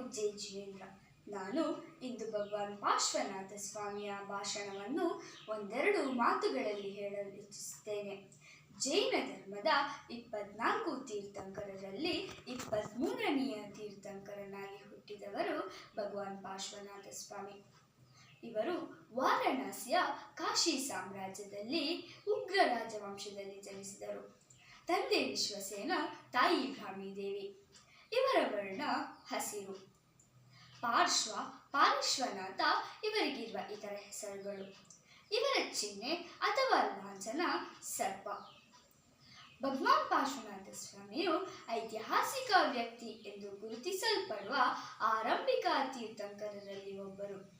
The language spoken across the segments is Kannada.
ಜೈ ಜಿನೇಂದ್ರ ನಾನು ಇಂದು ಭಗವಾನ್ ಪಾರ್ಶ್ವನಾಥ ಸ್ವಾಮಿಯ ಭಾಷಣವನ್ನು ಒಂದೆರಡು ಮಾತುಗಳಲ್ಲಿ ಹೇಳಲು ಇಚ್ಛಿಸುತ್ತೇನೆ. ಜೈನ ಧರ್ಮದ ಇಪ್ಪತ್ನಾಲ್ಕು ತೀರ್ಥಂಕರರಲ್ಲಿ ಇಪ್ಪತ್ತ್ಮೂರನೆಯ ತೀರ್ಥಂಕರನಾಗಿ ಹುಟ್ಟಿದವರು ಭಗವಾನ್ ಪಾರ್ಶ್ವನಾಥ ಸ್ವಾಮಿ. ಇವರು ವಾರಣಾಸಿಯ ಕಾಶಿ ಸಾಮ್ರಾಜ್ಯದಲ್ಲಿ ಉಗ್ರ ರಾಜವಂಶದಲ್ಲಿ ಜನಿಸಿದರು. ತಂದೆ ವಿಶ್ವಸೇನ ತಾಯಿ ಭ್ರಾಮಿದೇವಿ ಇವರ ವರ್ಣ ಹಸಿರು. ಪಾರ್ಶ್ವ ಪಾರ್ಶ್ವನಾಥ ಇವರಿಗಿರುವ ಇತರ ಹೆಸರುಗಳು. ಇವರ ಚಿಹ್ನೆ ಅಥವಾ ಲಾಂಛನ ಸರ್ಪ. ಭಗವಾನ್ ಪಾರ್ಶ್ವನಾಥ ಸ್ವಾಮಿಯು ಐತಿಹಾಸಿಕ ವ್ಯಕ್ತಿ ಎಂದು ಗುರುತಿಸಲ್ಪಡುವ ಆರಂಭಿಕ ತೀರ್ಥಂಕರರಲ್ಲಿ ಒಬ್ಬರು.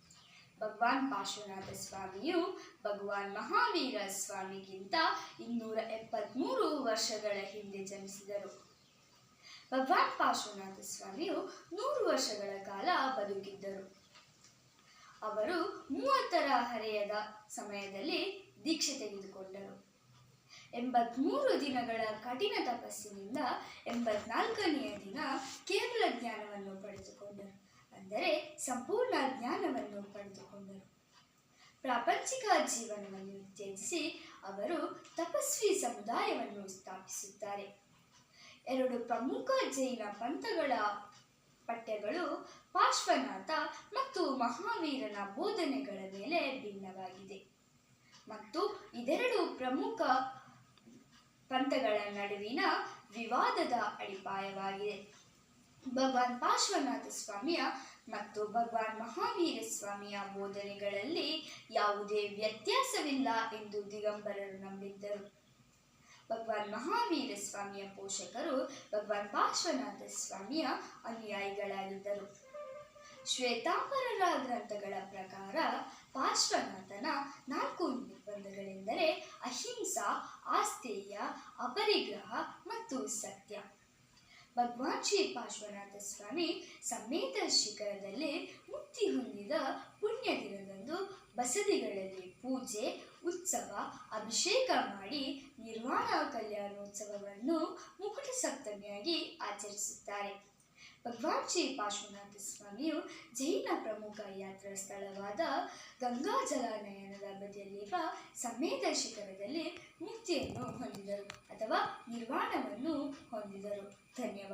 ಭಗವಾನ್ ಪಾರ್ಶ್ವನಾಥ ಸ್ವಾಮಿಯು ಭಗವಾನ್ ಮಹಾವೀರ ಸ್ವಾಮಿಗಿಂತ ಇನ್ನೂರ ಎಪ್ಪತ್ತ್ಮೂರು ವರ್ಷಗಳ ಹಿಂದೆ ಜನಿಸಿದರು. ಭಗವಾನ್ ಪಾರ್ಶ್ವನಾಥ ಸ್ವಾಮಿಯು ನೂರು ವರ್ಷಗಳ ಕಾಲ ಬದುಕಿದ್ದರು. ಅವರು ಮೂವತ್ತರ ಹರೆಯದ ಸಮಯದಲ್ಲಿ ದೀಕ್ಷೆ ತೆಗೆದುಕೊಂಡರು. ಎಂಬತ್ಮೂರು ದಿನಗಳ ಕಠಿಣ ತಪಸ್ಸಿನಿಂದ ಎಂಬತ್ನಾಲ್ಕನೆಯ ದಿನ ಕೇವಲ ಜ್ಞಾನವನ್ನು ಪಡೆದುಕೊಂಡರು. ಅಂದರೆ ಸಂಪೂರ್ಣ ಜ್ಞಾನವನ್ನು ಪಡೆದುಕೊಂಡರು. ಪ್ರಾಪಂಚಿಕ ಜೀವನವನ್ನು ತ್ಯಜಿಸಿ ಅವರು ತಪಸ್ವಿ ಸಮುದಾಯವನ್ನು ಸ್ಥಾಪಿಸುತ್ತಾರೆ. ಎರಡು ಪ್ರಮುಖ ಜೈನ ಪಂಥಗಳ ಪಠ್ಯಗಳು ಪಾರ್ಶ್ವನಾಥ ಮತ್ತು ಮಹಾವೀರನ ಬೋಧನೆಗಳ ಮೇಲೆ ಭಿನ್ನವಾಗಿದೆ. ಮತ್ತು ಇದೆರಡು ಪ್ರಮುಖ ಪಂಥಗಳ ನಡುವಿನ ವಿವಾದದ ಅಡಿಪಾಯವಾಗಿದೆ. ಭಗವಾನ್ ಪಾರ್ಶ್ವನಾಥ ಸ್ವಾಮಿಯ ಮತ್ತು ಭಗವಾನ್ ಮಹಾವೀರ ಸ್ವಾಮಿಯ ಬೋಧನೆಗಳಲ್ಲಿ ಯಾವುದೇ ವ್ಯತ್ಯಾಸವಿಲ್ಲ ಎಂದು ದಿಗಂಬರರು ನಂಬಿದ್ದರು. ಭಗವಾನ್ ಮಹಾವೀರ ಸ್ವಾಮಿಯ ಪೋಷಕರು ಭಗವಾನ್ ಪಾರ್ಶ್ವನಾಥ ಸ್ವಾಮಿಯ ಅನುಯಾಯಿಗಳಾಗಿದ್ದರು. ಶ್ವೇತಾಂಬರರ ಗ್ರಂಥಗಳ ಪ್ರಕಾರ ಪಾರ್ಶ್ವನಾಥನ ನಾಲ್ಕು ನಿರ್ಬಂಧಗಳೆಂದರೆ ಅಹಿಂಸಾ ಆಸ್ತೇಯ ಅಪರಿಗ್ರಹ ಮತ್ತು ಸತ್ಯ. ಭಗವಾನ್ ಶ್ರೀ ಪಾರ್ಶ್ವನಾಥ ಸ್ವಾಮಿ ಸಮೇತ ಶಿಖರದಲ್ಲಿ ಮುಕ್ತಿ ಹೊಂದಿದ ಪುಣ್ಯ ದಿನದಂದು ಬಸದಿಗಳಲ್ಲಿ ಪೂಜೆ ಉತ್ಸವ ಅಭಿಷೇಕ ಮಾಡಿ ನಿರ್ವಾಣ ಕಲ್ಯಾಣೋತ್ಸವವನ್ನು ಮುಕುಟ ಸಪ್ತಮಿಯಾಗಿ ಆಚರಿಸುತ್ತಾರೆ. ಭಗವಾನ್ ಶ್ರೀ ಪಾರ್ಶ್ವನಾಥ ಸ್ವಾಮಿಯು ಜೈನ ಪ್ರಮುಖ ಯಾತ್ರಾ ಸ್ಥಳವಾದ ಗಂಗಾ ಜಲಾನಯನದ ಬದಿಯಲ್ಲಿರುವ ಸಮೇತ ಶಿಖರದಲ್ಲಿ ಮುಕ್ತಿಯನ್ನು ಹೊಂದಿದರು ಅಥವಾ ನಿರ್ವಾಣವನ್ನು ಹೊಂದಿದರು. ಧನ್ಯವಾದ.